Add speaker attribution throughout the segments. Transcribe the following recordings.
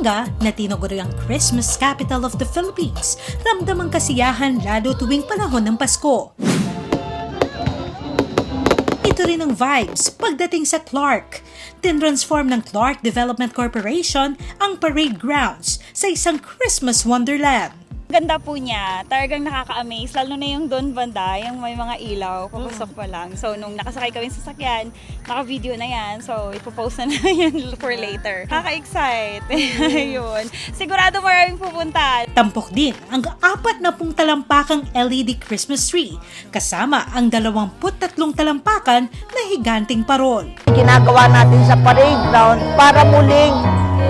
Speaker 1: na tinuguri ang Christmas capital of the Philippines, ramdam ang kasiyahan lalo tuwing panahon ng Pasko. Ito rin ang vibes pagdating sa Clark. Tinransform ng Clark Development Corporation ang parade grounds sa isang Christmas wonderland.
Speaker 2: Ganda po niya. Talagang nakaka-amaze. Lalo na yung doon banda, yung may mga ilaw, papasok pa lang. So, nung nakasakay kami sa sasakyan, naka-video na yan. So, ipopost na namin for later. Nakaka-excite. Yun. Sigurado maraming pupunta.
Speaker 1: Tampok din ang apat na pung talampakang LED Christmas tree, kasama ang 23 talampakan na higanting parol.
Speaker 3: ginagawa natin sa parade ground para muling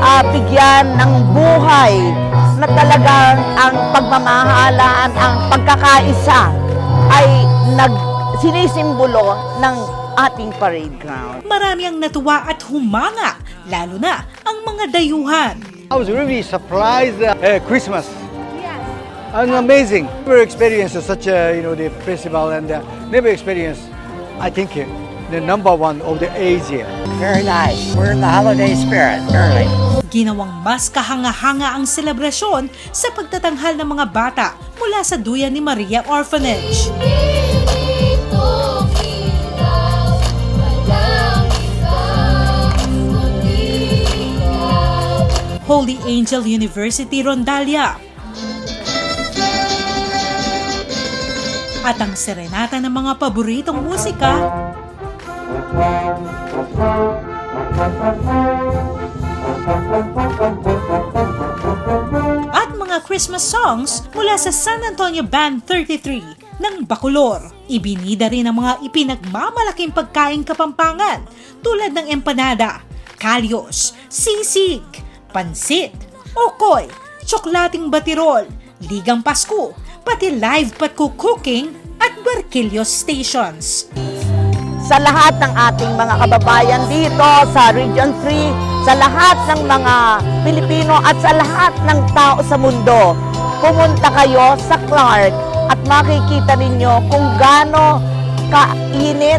Speaker 3: ah, bigyan ng buhay na talagang ang pagmamahalaan, ang pagkakaisa ay nag sinisimbolo ng ating parade ground.
Speaker 1: Marami ang natuwa at humanga, lalo na ang mga dayuhan.
Speaker 4: I was really surprised uh, uh, Christmas. And amazing. Never experienced such a you know the festival and uh, never experienced. I think uh, the number one of the Asia.
Speaker 5: Very nice. We're in the holiday spirit, early.
Speaker 1: Ginawang mas kahanga-hanga ang selebrasyon sa pagtatanghal ng mga bata mula sa Duyan ni Maria Orphanage. Holy Angel University Rondalia. At ang serenata ng mga paboritong musika at mga Christmas songs mula sa San Antonio Band 33 ng Bacolor. Ibinida rin ang mga ipinagmamalaking pagkain kapampangan tulad ng empanada, kalyos, sisig, pansit, okoy, tsoklating batirol, ligang Pasko, pati live patko cooking at barkilyo stations.
Speaker 3: Sa lahat ng ating mga kababayan dito sa Region 3, sa lahat ng mga Pilipino at sa lahat ng tao sa mundo, pumunta kayo sa Clark at makikita ninyo kung gaano kainit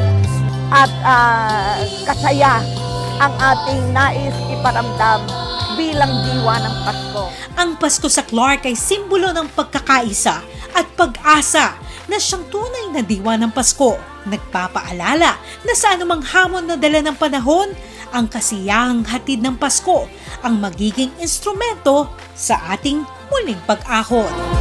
Speaker 3: at ah, kasaya ang ating nais iparamdam bilang diwa ng Pasko.
Speaker 1: Ang Pasko sa Clark ay simbolo ng pagkakaisa at pag-asa na siyang tunay na diwa ng Pasko. Nagpapaalala na sa anumang hamon na dala ng panahon, ang kasiyahang hatid ng Pasko ang magiging instrumento sa ating muling pag-ahon.